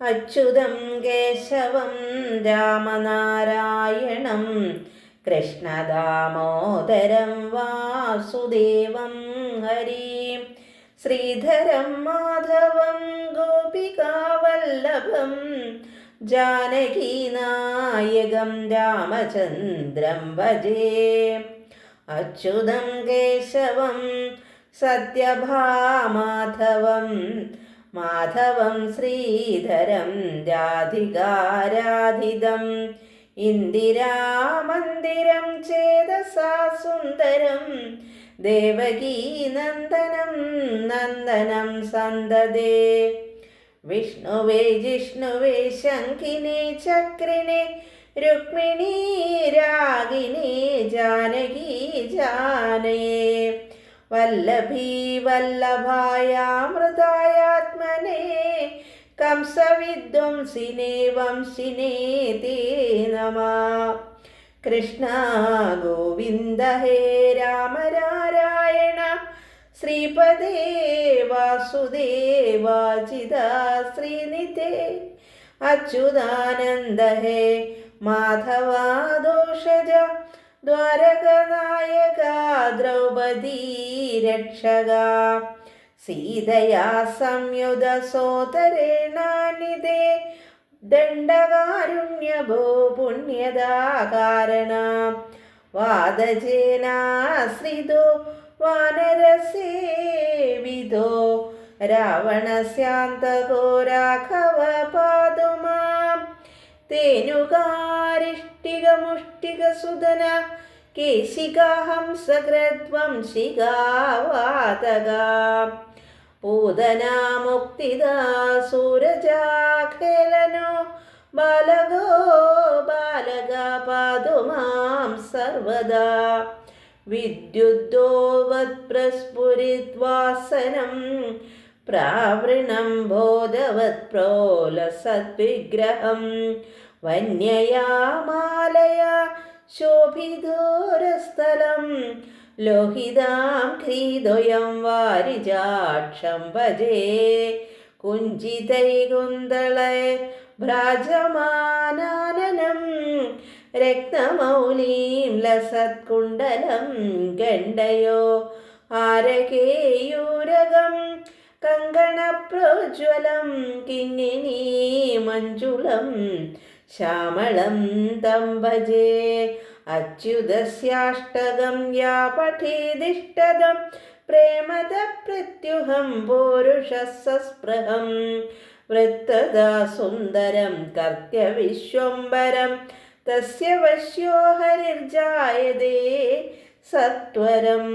അച്യുതം കേശവം രാമനാരായണം കൃഷ്ണദാമോദരം വാസുദേവം ഹരിം ശ്രീധരം മാധവം ഗോപികാവല്ലഭം ജാനകീനായകം രാമചന്ദ്രം ഭജേ. അച്യുതം കേശവം സത്യഭാമാധവം മാധവം ശ്രീധരം രാധികാരാധിതം. ഇന്ദിരാമന്ദിരം ചേതസാ സുന്ദരം ദേവകീനന്ദനം നന്ദനം സന്തതേ. വിഷ്ണുവേ ജിഷ്ണുവേ ശങ്കിനെ ചക്രിനെ രുക്മിണീ രാഗിണി ജാനകീ ജാനയേ. വല്ലഭീ വല്ലഭായാമൃതായാത്മനെ കംസവിദ്വംസിനെ വംശിനെ തേ നമ കൃഷ്ണ ഗോവിന്ദ ഹേ രാമ നാരായണ ശ്രീപദേ വാസുദേവാചിത ശ്രീനിധേ അച്യുതാനന്ദ ഹേ മാധവാദോഷജ ദ്വാരകനായക ദ്രൗപദീ രക്ഷക സീതയാ സംയുത സോദരേണാനിതേ ദണ്ഡകാരുണ്യഭോ പുണ്യതാകാരണ വാദജേനാശ്രിതോ വാനരസേവിതോ. രാവണസ്യാന്തകോ രാഘവ പാതുമാ തേനുകാരിഷ്ടികമുഷ്ടികസുതന കേശികാഹംസകൃദ്വംശികാ വാതകാ പൂതനാമുക്തിദാ സൂരജാഖേലനോ ബാലകോ ബാലക പാതുമാം സർവദാ. വിദ്യുദ്ദോവത്പ്രസ്ഫുരിത്വാസനം പ്രാവൃണം ബോധവത് പ്രോലസദ്വിഗ്രഹം വന്യയാമാലയ ശോഭിതോരസ്ഥലം. ലോഹിതാം ക്രീദ്വയം വാരിജാക്ഷം ഭജേ. കുഞ്ചിതൈകുന്തളെ ഭ്രാജമാനാനനം രക്തമൗലീം ലസത്കുണ്ടലം ഗണ്ഡയോ ആരകേയൂരകം കങ്കണപ്രോജ്വലം കിങ്ങിനീ മഞ്ജുളം. ശ്യാമളം തം ഭജേ. അച്യുതസ്യാഷ്ടകം യാ പഠീതിഷ്ടതം പ്രേമത പ്രത്യുഹം പോരുഷസ്പൃഹം വൃത്തദാ സുന്ദരം കർത്യവിശ്വംബരം തസ്യ വശ്യോ സത്വരം.